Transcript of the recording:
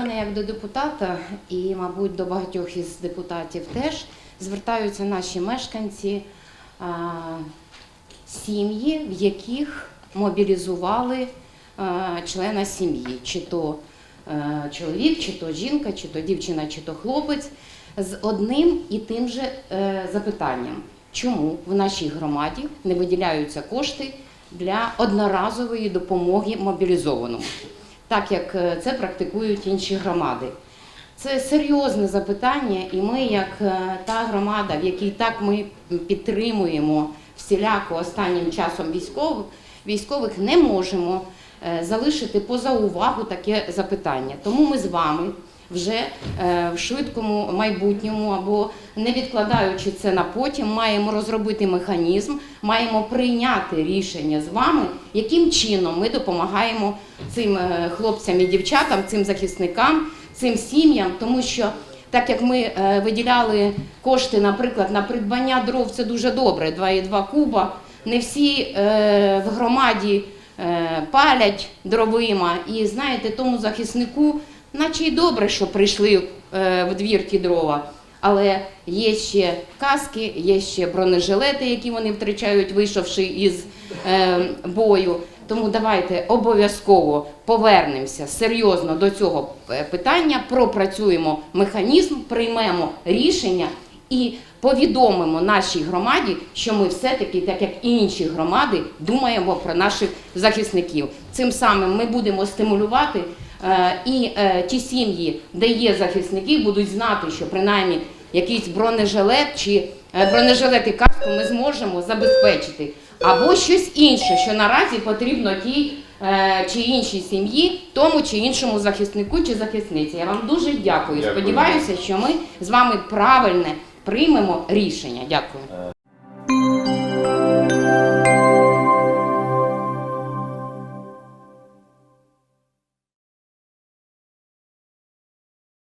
мене як до депутата, і, мабуть, до багатьох із депутатів теж звертаються наші мешканці, сім'ї, в яких мобілізували члена сім'ї, чи то е, чоловік, чи то жінка, чи то дівчина, чи то хлопець, з одним і тим же е, запитанням, чому в нашій громаді не виділяються кошти для одноразової допомоги мобілізованому, так як е, це практикують інші громади. Це серйозне запитання, і ми, як е, та громада, в якій так ми підтримуємо всіляко останнім часом військових, військових не можемо е, залишити поза увагу таке запитання. Тому ми з вами вже е, в швидкому майбутньому або не відкладаючи це на потім, маємо розробити механізм, маємо прийняти рішення з вами, яким чином ми допомагаємо цим е, хлопцям і дівчатам, цим захисникам, цим сім'ям, тому що. Так як ми е, виділяли кошти, наприклад, на придбання дров, це дуже добре, 2,2 куба. Не всі в громаді палять дровима. І знаєте, тому захиснику, наче й добре, що прийшли е, в двір ті дрова. Але є ще каски, є ще бронежилети, які вони втрачають, вийшовши із е, бою. Тому давайте обов'язково повернемося серйозно до цього е, питання, пропрацюємо механізм, приймемо рішення і повідомимо нашій громаді, що ми все-таки, так як і інші громади, думаємо про наших захисників. Цим самим ми будемо стимулювати і е, ті сім'ї, де є захисники, будуть знати, що принаймні якийсь бронежилет чи е, бронежилет і каску ми зможемо забезпечити. Або щось інше, що наразі потрібно тій е, чи іншій сім'ї, тому чи іншому захиснику чи захисниці. Я вам дуже дякую. Дякую. Сподіваюся, що ми з вами правильне приймемо рішення. Дякую.